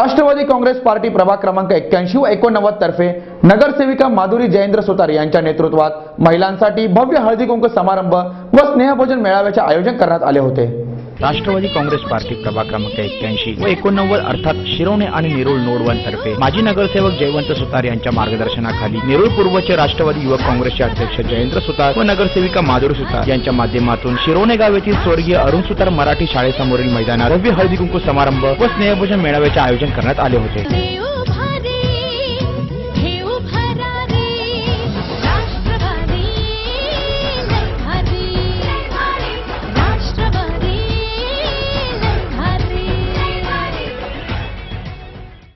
Rashtrawadi Congress party प्रभाग क्रमांक एक्क्याऐंशी व एकोणनव्वद तर्फे नगरसेविका माधुरी जयेंद्र सुतार यांच्या नेतृत्वात महिलांसाठी भव्य हळदी कुंकू समारंभ व स्नेहभोजन मेळाव्याचे आयोजन करण्यात आले होते. राष्ट्रवादी काँग्रेस पार्टी प्रभाग क्रमांक एक्क्याऐंशी व एकोणनव्वद अर्थात शिरोणे आणि नेरुळ नोड वन तर्फे माजी नगरसेवक जयवंत सुतार यांच्या मार्गदर्शनाखाली नेरुळ पूर्वचे राष्ट्रवादी युवक काँग्रेसचे अध्यक्ष जयेंद्र सुतार व नगरसेविका माधुरी सुतार यांच्या माध्यमातून शिरोणे गाव येथील स्वर्गीय अरुण सुतार मराठी शाळेसमोरील मैदानात भव्य हळदी कुंकू समारंभ व स्नेहभोजन मेळाव्याचे आयोजन करण्यात आले होते.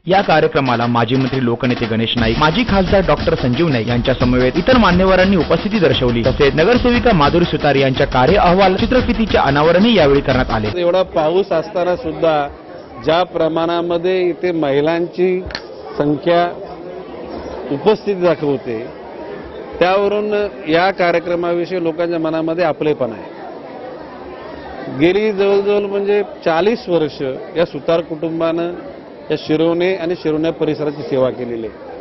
या कार्यक्रमाला माजी मंत्री लोकनेते गणेश नाईक माजी खासदार डॉक्टर संजीव नाईक यांच्या समवेत इतर मान्यवरांनी उपस्थिती दर्शवली. तसेच नगरसेविका माधुरी सुतार यांच्या कार्य अहवाल चित्रफितीचे अनावरणही यावेळी करण्यात आले. एवढा पाऊस असताना सुद्धा ज्या प्रमाणामध्ये इथे महिलांची संख्या उपस्थिती दाखवते त्यावरून या कार्यक्रमाविषयी लोकांच्या मनामध्ये आपलेपण आहे. गेली जवळजवळ म्हणजे चाळीस वर्ष या सुतार कुटुंबानं या शिरवणे आणि शिरवण्या परिसराची सेवा केलेली आहे.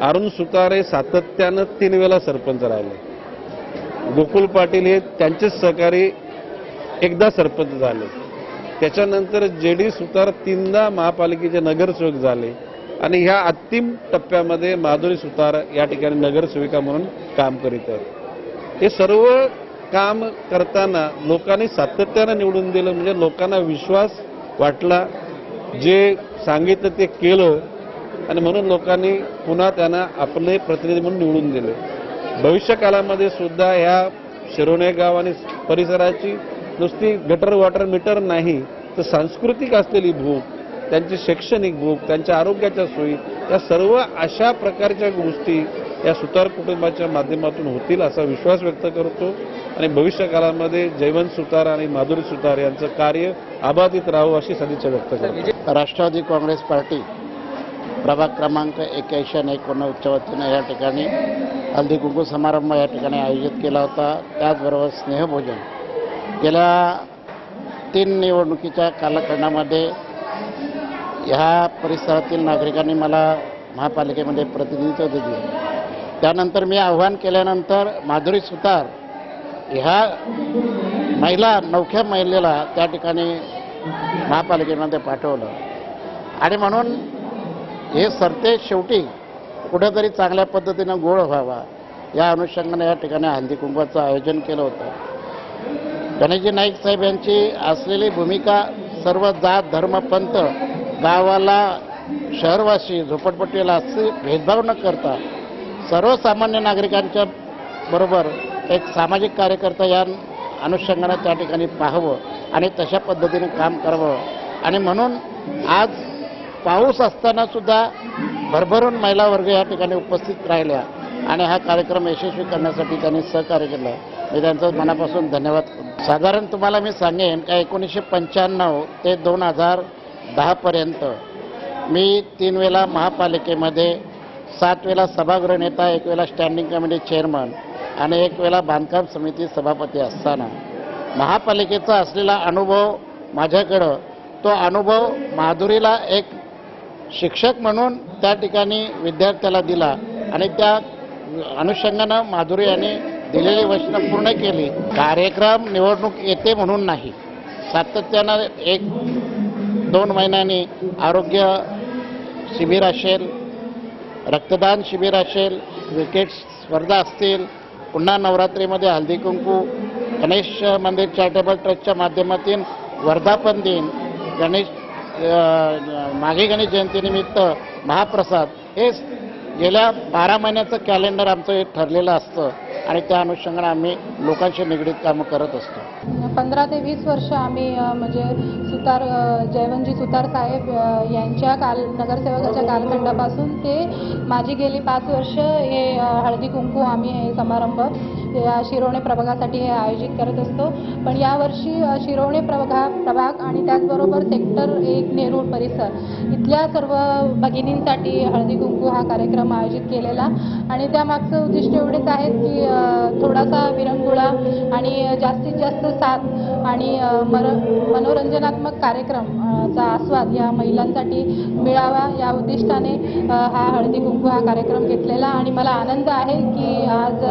अरुण सुतार हे सातत्यानं तीन वेळा सरपंच राहिले. गोकुल पाटील हे त्यांचेच सहकारी एकदा सरपंच झाले. त्याच्यानंतर जे डी सुतार तीनदा महापालिकेचे नगरसेवक झाले. आणि ह्या अंतिम टप्प्यामध्ये माधुरी सुतार या ठिकाणी नगरसेविका म्हणून काम करीत आहेत. हे सर्व काम करताना लोकांनी सातत्यानं निवडून दिलं. म्हणजे लोकांना विश्वास वाटला. जे सांगितलं ते केलं आणि म्हणून लोकांनी पुन्हा त्यांना आपले प्रतिनिधी म्हणून निवडून दिले. भविष्यकालामध्ये सुद्धा ह्या शिरोणे गाव आणि परिसराची नुसती गटर वॉटर मीटर नाही तर सांस्कृतिक असलेली भूक त्यांची शैक्षणिक भूक त्यांच्या आरोग्याच्या सोयी या सर्व अशा प्रकारच्या गोष्टी या सुतार कुटुंबाच्या माध्यमातून होतील असा विश्वास व्यक्त करतो. आणि भविष्य काळामध्ये जयवंत सुतार आणि माधुरी सुतार यांचं कार्य अबाधित राहू अशी सदिच्छा व्यक्त करतो. राष्ट्रवादी काँग्रेस पार्टी प्रभाग क्रमांक एक्याऐंशी आणि एकोणनव्वदच्या वतीनं या ठिकाणी हल्दी कुंकू समारंभ या ठिकाणी आयोजित केला होता. त्याचबरोबर स्नेहभोजन. गेल्या तीन निवडणुकीच्या कालखंडामध्ये ह्या परिसरातील नागरिकांनी मला महापालिकेमध्ये प्रतिनिधित्व दिले. त्यानंतर मी आव्हान केल्यानंतर माधुरी सुतार ह्या महिला नवख्या महिलेला त्या ठिकाणी महापालिकेमध्ये पाठवलं. आणि म्हणून हे सरते शेवटी कुठेतरी चांगल्या पद्धतीनं गोळ व्हावा या अनुषंगाने या ठिकाणी हल्दी कुंभाचं आयोजन केलं होतं. गणेशजी नाईक साहेब यांची असलेली भूमिका सर्व जात धर्म पंथ गावाला शहरवासी झोपडपट्टीला असे भेदभाव न करता सर्वसामान्य नागरिकांच्या बरोबर एक सामाजिक कार्यकर्ता या अनुषंगानं त्या ठिकाणी पाहावं आणि तशा पद्धतीने काम करावं. आणि म्हणून आज पाऊस असताना सुद्धा भरभरून महिला वर्ग या ठिकाणी उपस्थित राहिल्या आणि हा कार्यक्रम यशस्वी करण्यासाठी त्यांनी सहकार्य केलं. मी त्यांचं मनापासून धन्यवाद साधारण तुम्हाला मी सांगेन का एकोणीसशे पंच्याण्णव ते दोन हजार दहापर्यंत मी तीन वेळा महापालिकेमध्ये सात वेळा सभागृह नेता एक वेळा स्टँडिंग कमिटी चेअरमन आणि एक वेळा बांधकाम समिती सभापती असताना महापालिकेचा असलेला अनुभव माझ्याकडं तो अनुभव माधुरीला एक शिक्षक म्हणून त्या ठिकाणी विद्यार्थ्याला दिला आणि त्या अनुषंगानं माधुरी यांनी दिलेली वचनं पूर्ण केली. कार्यक्रम निवडणूक येते म्हणून नाही. सातत्यानं एक दोन महिन्यांनी आरोग्य शिबिर असेल रक्तदान शिबिर असेल क्रिकेट स्पर्धा असतील पुन्हा नवरात्रीमध्ये हल्दी कुंकू गणेश मंदिर चॅरिटेबल ट्रस्टच्या माध्यमातून वर्धापन दिन गणेश अ, माघी गणेश जयंतीनिमित्त महाप्रसाद हे गेल्या बारा महिन्याचं कॅलेंडर आमचं हे ठरलेलं असतं आणि त्या अनुषंगाने आम्ही लोकांशी निगडीत कामं करत असतो. पंधरा ते वीस वर्ष आम्ही म्हणजे सुतार जयवंजी सुतार साहेब यांच्या काल नगरसेवकाच्या कालखंडापासून ते माझी गेली पाच वर्ष हे हळदी कुंकू आम्ही हे समारंभ या शिरोणे प्रभागासाठी हे आयोजित करत असतो. पण यावर्षी शिरोणे प्रभाग प्रभाग आणि त्याचबरोबर सेक्टर एक नेरूळ परिसर इथल्या सर्व भगिनींसाठी हळदी कुंकू हा कार्यक्रम आयोजित केलेला. आणि त्यामागचं उद्दिष्ट एवढेच आहे की थोडासा विरंगुळा आणि जास्तीत जास्त साथ आणि मर मनोरंजनात्मक कार्यक्रम चा आस्वाद या महिलांसाठी मिळावा या उद्दिष्टाने हा हळदी कुंकू हा कार्यक्रम घेतलेला आणि मला आनंद आहे की आज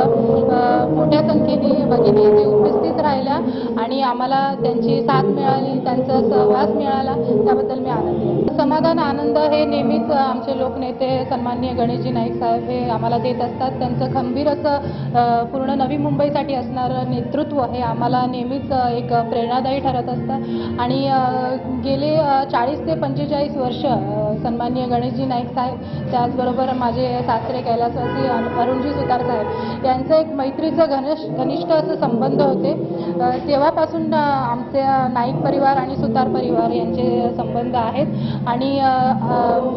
मोठ्या संख्येने भगिनी इथे उपस्थित राहिल्या आणि आम्हाला त्यांची साथ मिळाली त्यांचा सहवास मिळाला. त्याबद्दल मी आनंद आहे. समाधान आनंद हे नेहमीच आमचे लोकनेते सन्माननीय गणेशजी नाईक साहेब हे आम्हाला देत असतात. त्यांचं खंबीर असं पूर्ण नवी मुंबईसाठी असणारं नेतृत्व हे आम्हाला नेहमीच एक प्रेरणादायी ठरत असतं. आणि गेले चाळीस ते पंचेचाळीस वर्ष सन्माननीय गणेशजी नाईक साहेब त्याचबरोबर माझे सासरे कैलासवासी अरुणजी सुतार साहेब यांचं एक मैत्रीचं घनश घनिष्ठ असं संबंध होते. तेव्हापासून आमचे नाईक परिवार आणि सुतार परिवार यांचे संबंध आहेत. आणि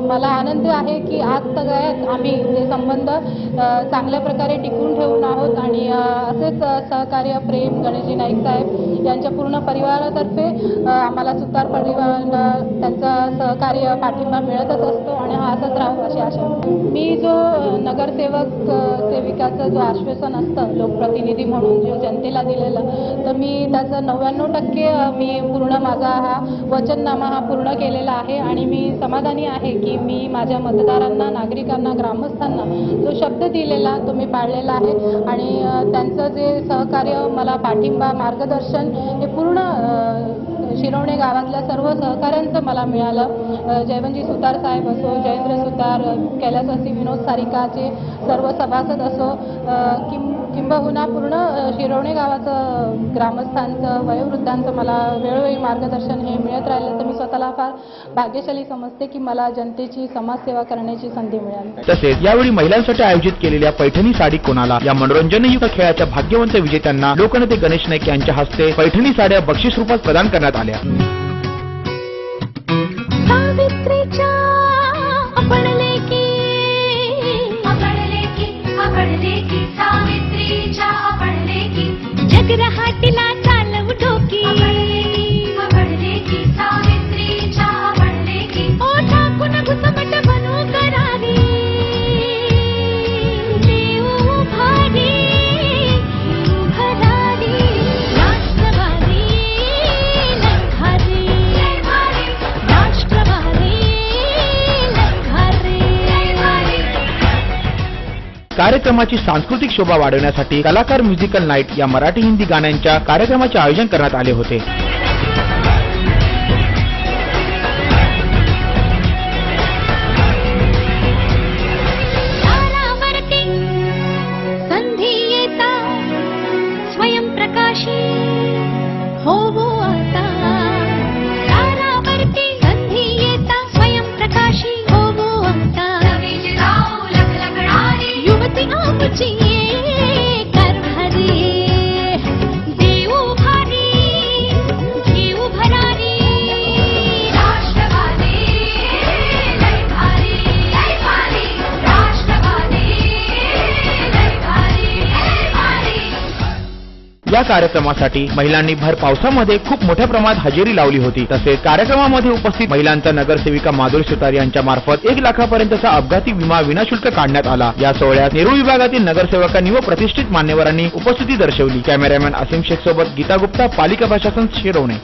मला आनंद आहे की आज सगळ्यात आम्ही ते संबंध चांगल्या प्रकारे टिकून ठेवून आहोत. आणि असेच सहकार्य प्रेम गणेशजी नाईक साहेब यांच्या पूर्ण परिवारातर्फे आम्हाला सुतार परिवाराला त्यांचा सहकार्य पाठिंबा मिळतच असतो आणि हा असंच राहू अशी आशा मी जो नगरसेवक सेविकाचं जो आश्वासन असतं लोकप्रतिनिधी म्हणून जो जनतेला दिलेलं तर मी त्याचं नव्याण्णव टक्के मी पूर्ण माझा हा वचननामा हा पूर्ण केलेला आहे आणि मी समाधानी आहे की मी माझ्या मतदारांना नागरिकांना ग्रामस्थांना जो शब्द दिलेला तो मी पाळलेला आहे आणि त्यांचं जे सहकार्य मला पाठिंबा मार्गदर्शन हे पूर्ण शिरवणे गावातल्या सर्व सहकाऱ्यांचं मला मिळालं. जयवंजी सुतार साहेब असो जयेंद्र सुतार कैलासवासी विनोद सारिकाचे सर्व सभासद असो किं किंबहुना पूर्ण शिरवणे गावाचं ग्रामस्थांचं वयोवृद्धांचं मला वेळोवेळी मार्गदर्शन हे मिळत राहिलं तर मी स्वतःला फार भाग्यशाली समजते की मला जनतेची समाजसेवा करण्याची संधी मिळाली. तसेच यावेळी महिलांसाठी आयोजित केलेल्या पैठणी साडी कोणाला या मनोरंजनयुक्त खेळाच्या भाग्यवंत विजेत्यांना लोकनेते गणेश नाईक यांच्या हस्ते पैठणी साड्या बक्षीस रूपात प्रदान करण्यात आल्या. सावित्रीच्या आपणले की आपणले की आपणले कार्यक्रमाची सांस्कृतिक शोभा वाढवण्यासाठी कलाकार म्युझिकल नाईट या मराठी हिंदी गाण्यांच्या कार्यक्रमाचे आयोजन करण्यात आले होते. संधी येता स्वयंप्रकाशी या कार्यक्रमासाठी महिलांनी भर पावसामध्ये खूप मोठ्या प्रमाणात हजेरी लावली होती. तसेच कार्यक्रमामध्ये उपस्थित महिलांचा नगरसेविका माधुरी सुतार यांच्या मार्फत एक लाखापर्यंतचा अपघाती विमा विनाशुल्क काढण्यात आला. या सोहळ्यात नेरूळ विभागातील नगरसेवकांनी व प्रतिष्ठित मान्यवरांनी उपस्थिती दर्शवली. कॅमेरामॅन असीम शेख सोबत गीता गुप्ता पालिका प्रशासन शिरवणे